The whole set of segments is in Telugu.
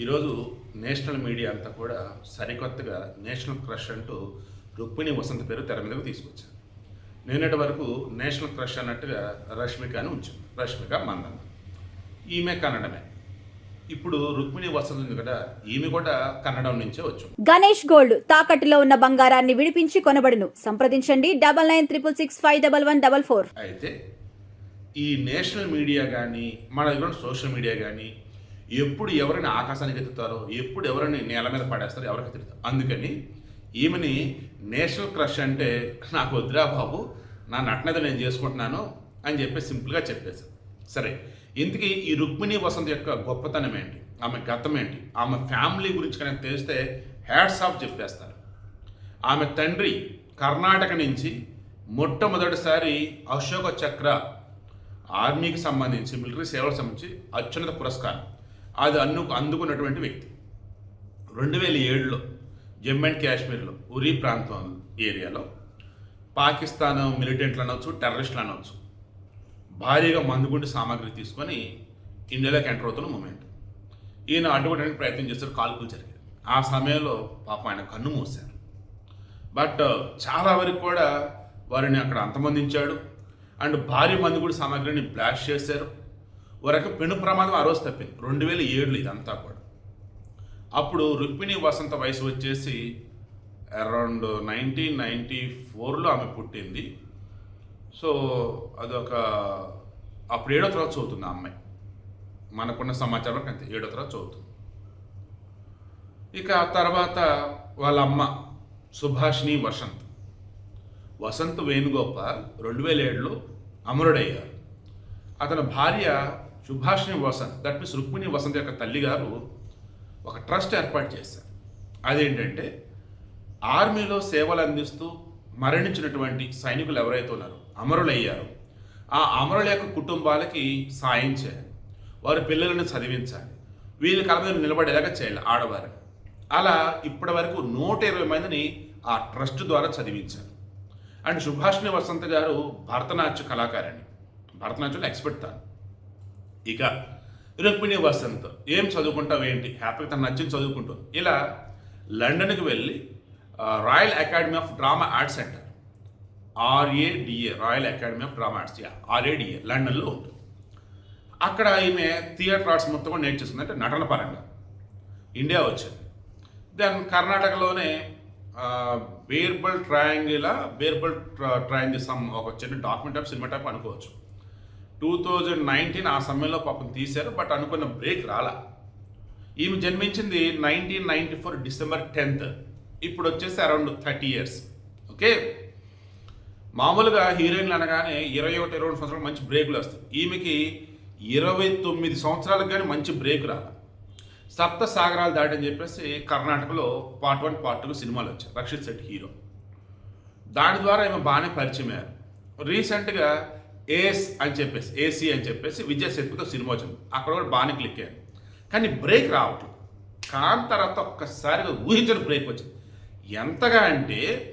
ఈరోజు నేషనల్ మీడియా అంతా కూడా సరికొత్తగా నేషనల్ క్రష్ అంటూ రుక్మిణి వసంత పేరు తెర మీదకు తీసుకొచ్చారు. నిన్నటి వరకు నేషనల్ క్రష్ అన్నట్టుగా రష్మిక అని ఉంచింది. రష్మిక మందన్న. ఈమె కన్నడమే. ఇప్పుడు రుక్మిణి వసంత ఉంది కదా ఈమె కూడా కన్నడం నుంచే వచ్చింది. గణేష్ గోల్డ్ తాకట్టులో ఉన్న బంగారాన్ని విడిపించి కొనబడును. సంప్రదించండి. Double nine triple six five double one double four. అయితే ఈ నేషనల్ మీడియా కానీ మన సోషల్ మీడియా కానీ ఎప్పుడు ఎవరిని ఆకాశానికి ఎత్తుతారో ఎప్పుడు ఎవరిని నేల మీద పడేస్తారో ఎవరికి తిరుగుతారు అందుకని ఈమెని నేషనల్ క్రష్ అంటే నాకు వద్దురా బాబు నా నటనది నేను చేసుకుంటున్నాను అని చెప్పి సింపుల్గా చెప్పేసి సరే ఇంతకీ ఈ రుక్మిణి వసంత్ యొక్క గొప్పతనం ఏంటి? ఆమె గతం ఏంటి? ఆమె ఫ్యామిలీ గురించి కనుక తెలిస్తే హ్యాట్స్ ఆఫ్ చెప్పేస్తారు. ఆమె తండ్రి కర్ణాటక నుంచి మొట్టమొదటిసారి అశోక చక్ర ఆర్మీకి సంబంధించి మిలిటరీ సేవలకు సంబంధించి అత్యున్నత పురస్కారం. అది అన్ను అందుకున్నటువంటి వ్యక్తి. రెండు వేల ఏడులో జమ్మూ అండ్ కాశ్మీర్లో ఉరీ ప్రాంతం ఏరియాలో పాకిస్తాన్ మిలిటెంట్లు అనొచ్చు టెర్రరిస్టులు అనొచ్చు భారీగా మందుగుండి సామాగ్రి తీసుకొని ఇండియాలోకి ఎంటర్ అవుతున్న మూమెంట్. ఈయన అడ్డుకోవడానికి ప్రయత్నం చేస్తారు కాల్పులు జరిగాయి ఆ సమయంలో పాపం ఆయన కన్ను మూశారు. బట్ చాలా వరకు కూడా వారిని అక్కడ అంతమందించాడు. అండ్ భారీ మందుగుడి సామాగ్రిని బ్లాస్ట్ చేశారు. వరకు పెను ప్రమాదం ఆ రోజు తప్పింది. రెండు వేల ఏడులో ఇదంతా కూడా. అప్పుడు రుక్మిణి వసంత వయసు వచ్చేసి అరౌండ్ నైన్టీన్ నైంటీ ఫోర్లో ఆమె పుట్టింది. సో అదొక అప్పుడు ఏడో తరగతి చదువుతుంది ఆ అమ్మాయి. మనకున్న సమాచారం అంతే ఏడో తరగతి చదువుతుంది. ఇక తర్వాత వాళ్ళ అమ్మ సుభాషిణి వసంత్. వసంత్ వేణుగోపాల్ రెండు వేల ఏడులో అమరుడయ్యారు. అతని భార్య సుభాషిణి వసంత్ దట్ మీన్స్ రుక్మిణి వసంత్ యొక్క తల్లిగారు ఒక ట్రస్ట్ ఏర్పాటు చేశారు. అదేంటంటే ఆర్మీలో సేవలు అందిస్తూ మరణించినటువంటి సైనికులు ఎవరైతే ఉన్నారో అమరులయ్యారు ఆ అమరుల యొక్క కుటుంబాలకి సాయం చేయాలి. వారి పిల్లలను చదివించాలి. వీళ్ళ కళ మీద నిలబడేలాగా చేయాలి ఆడవారిని. అలా ఇప్పటి వరకు నూట ఇరవై మందిని ఆ ట్రస్ట్ ద్వారా చదివించారు. అండ్ సుభాషిణి వసంత్ గారు భరతనాట్య కళాకారిణి. భరతనాట్యంలో ఎక్స్పర్ట్ తాను. ఇక రుక్మిణి వసంత్ ఏం చదువుకుంటావు ఏంటి? హ్యాపీగా తను నచ్చింది చదువుకుంటుంది ఇలా లండన్కి వెళ్ళి royal academy of drama arts centre. RADA royal academy of drama arts RADA లండన్లో ఉంటుంది అక్కడ ఈమె థియేటర్ ఆర్ట్స్ మొత్తం కూడా నేర్చేస్తుంది అంటే నటన పరంగా ఇండియా వచ్చింది. Then కర్ణాటకలోనే Birbal triangle Birbal triangle some ఒక చిన్న డాక్యుమెంట్ టైప్ సినిమా టైప్ అనుకోవచ్చు. టూ థౌజండ్ నైన్టీన్ ఆ సమయంలో పాపం తీశారు బట్ అనుకున్న బ్రేక్ రాలా. ఈమె జన్మించింది nineteen ninety four December tenth. ఇప్పుడు వచ్చేసి అరౌండ్ థర్టీ ఇయర్స్. ఓకే? మామూలుగా హీరోయిన్లు అనగానే ఇరవై ఒకటి ఇరవై రెండు సంవత్సరాలు మంచి బ్రేకులు వస్తాయి. ఈమెకి ఇరవై తొమ్మిది సంవత్సరాలకు కానీ మంచి బ్రేక్ రాల. సప్త సాగరాలు దాటని చెప్పేసి కర్ణాటకలో పార్ట్ వన్ పార్ట్ టూ సినిమాలు వచ్చాయి. రక్షిత్ శెట్టి హీరో. దాని ద్వారా ఈమె బాగానే పరిచయం అయ్యారు. రీసెంట్గా ఏఎస్ అని చెప్పేసి ఏసీ అని చెప్పేసి విజయ్ సేతుతో సినిమా వచ్చింది. అక్కడ కూడా బాగానే క్లిక్ అయ్యాను కానీ బ్రేక్ రావట్లేదు. కాని తర్వాత ఒక్కసారిగా ఊహించని బ్రేక్ వచ్చింది. ఎంతగా అంటే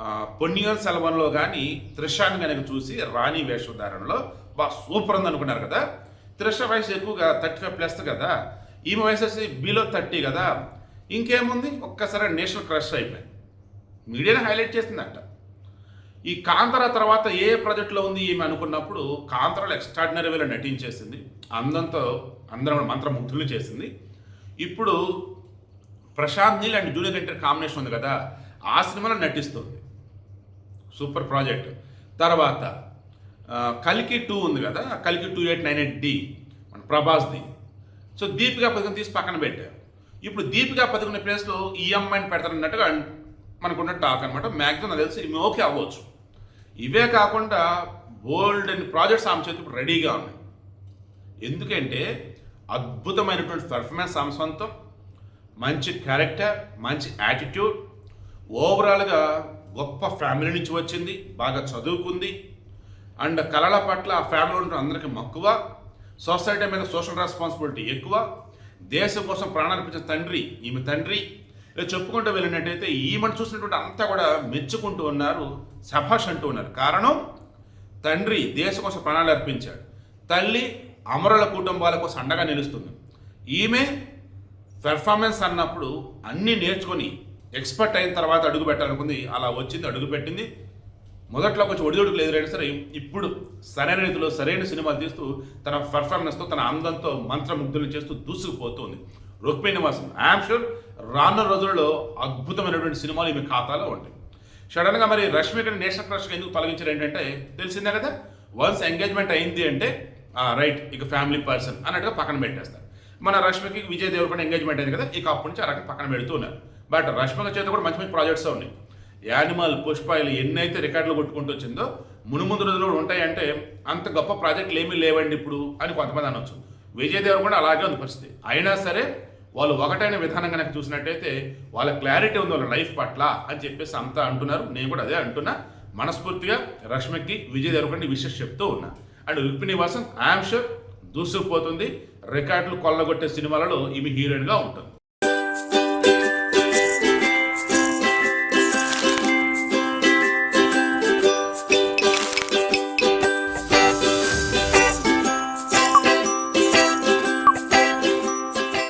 ఆ, పొన్నియన్ సెలవన్లో కానీ త్రిషాన్ కనుక చూసి రాణి వేషధారణలో బాగా సూపర్ ఉంది అనుకున్నారు కదా? త్రిష వయసు ఎక్కువగా థర్టీ ఫైవ్ ప్లస్ కదా? ఈమె వయసు వచ్చి బిలో థర్టీ కదా? ఇంకేముంది? ఒక్కసారి నేషనల్ క్రష్ అయిపోయింది. మీడియాని హైలైట్ చేసిందంట. ఈ కాంతర తర్వాత ఏ ప్రాజెక్ట్లో ఉంది ఈమె అనుకున్నప్పుడు కాంతరలో ఎక్స్ట్రాడినరీ వేలో నటించేసింది. అందంతో అందరం మంత్రముగ్ధులు చేసింది. ఇప్పుడు Prashanth Neel and junior NTR combination ఉంది కదా ఆ సినిమాలో నటిస్తుంది. Super project. తర్వాత కలికి టూ ఉంది కదా కలికి కల్కి two eight nine eight D మన ప్రభాస్ది సో దీపికా పథకం తీసి పక్కన పెట్టారు. ఇప్పుడు దీపికా పథకం ప్లేస్లో ఈఎంఐని పెడతారన్నట్టుగా మనకున్న టాక్ అనమాట మ్యాక్సిమం నాకు తెలిసి ఓకే అవ్వచ్చు. ఇవే కాకుండా బోల్డ్ అండ్ ప్రాజెక్ట్స్ ఆమె చేతి ఇప్పుడు రెడీగా ఉన్నాయి. ఎందుకంటే అద్భుతమైనటువంటి పెర్ఫార్మెన్స్ ఆమె సొంతం మంచి క్యారెక్టర్ మంచి యాటిట్యూడ్ ఓవరాల్గా గొప్ప ఫ్యామిలీ నుంచి వచ్చింది బాగా చదువుకుంది. అండ్ కళల పట్ల ఆ ఫ్యామిలీ ఉంటున్న అందరికీ మక్కువ సొసైటీ మీద సోషల్ రెస్పాన్సిబిలిటీ ఎక్కువ. దేశం కోసం ప్రాణార్పించిన తండ్రి ఈమె తండ్రి. చెప్పుకుంటూ వెళ్ళినట్టయితే ఈమెను చూసినటువంటి అంతా కూడా మెచ్చుకుంటూ ఉన్నారు సభాష్ అంటూ ఉన్నారు. కారణం తండ్రి దేశం కోసం ప్రాణాలు అర్పించాడు. తల్లి అమరుల కుటుంబాల కోసం అండగా నిలుస్తుంది. ఈమె పెర్ఫార్మెన్స్ అన్నప్పుడు అన్నీ నేర్చుకొని ఎక్స్పర్ట్ అయిన తర్వాత అడుగు పెట్టాలనుకుంది. అలా వచ్చింది అడుగు పెట్టింది. మొదట్లో కొంచెం ఒడిదొడుకులు ఎదురైనా సరే ఇప్పుడు సరైన రీతిలో సరైన సినిమాలు తీస్తూ తన పెర్ఫార్మెన్స్తో తన అందంతో మంత్రముగ్ధులు చేస్తూ దూసుకుపోతుంది. రుక్మిణి నివాసం ఐఎమ్ షూర్ రానున్న రోజుల్లో అద్భుతమైనటువంటి సినిమాలు ఈమె ఖాతాలో ఉంటాయి. సడన్గా మరి రష్మికని నేషనల్ క్రష్గా ఎందుకు తొలగించారు ఏంటంటే తెలిసిందే కదా? వన్స్ ఎంగేజ్మెంట్ అయింది అంటే రైట్ ఇక ఫ్యామిలీ పర్సన్ అన్నట్టుగా పక్కన పెట్టేస్తారు. మన రష్మికి విజయ్ దేవరకొండ ఎంగేజ్మెంట్ అయింది కదా ఇక అప్పటి నుంచి ఆ పక్కన పెడుతూ ఉన్నారు. బట్ రష్మిక చేత కూడా మంచి మంచి ప్రాజెక్ట్స్ ఉన్నాయి. యానిమల్ పుష్పాయలు ఎన్నైతే రికార్డులు కొట్టుకుంటూ వచ్చిందో మునుముందు రోజులు కూడా ఉంటాయంటే అంత గొప్ప ప్రాజెక్టులు ఏమీ లేవండి ఇప్పుడు అని కొంతమంది అనొచ్చు. విజయ్ దేవరకొండ అలాగే ఉంది పరిస్థితి. అయినా సరే వాళ్ళు ఒకటైన విధానం కనుక చూసినట్టయితే వాళ్ళ క్లారిటీ ఉంది వాళ్ళ లైఫ్ పట్ల అని చెప్పేసి అంతా అంటున్నారు. నేను కూడా అదే అంటున్నా. మనస్ఫూర్తిగా రష్మికి విజయ్ దేవరకొండ విషయం చెప్తూ ఉన్నా. అండ్ రుక్మిణి నివాసం ఐఎమ్ షూర్ దూసుకుపోతుంది. రికార్డులు కొల్లగొట్టే సినిమాలలో ఈమె హీరోయిన్గా ఉంటుంది.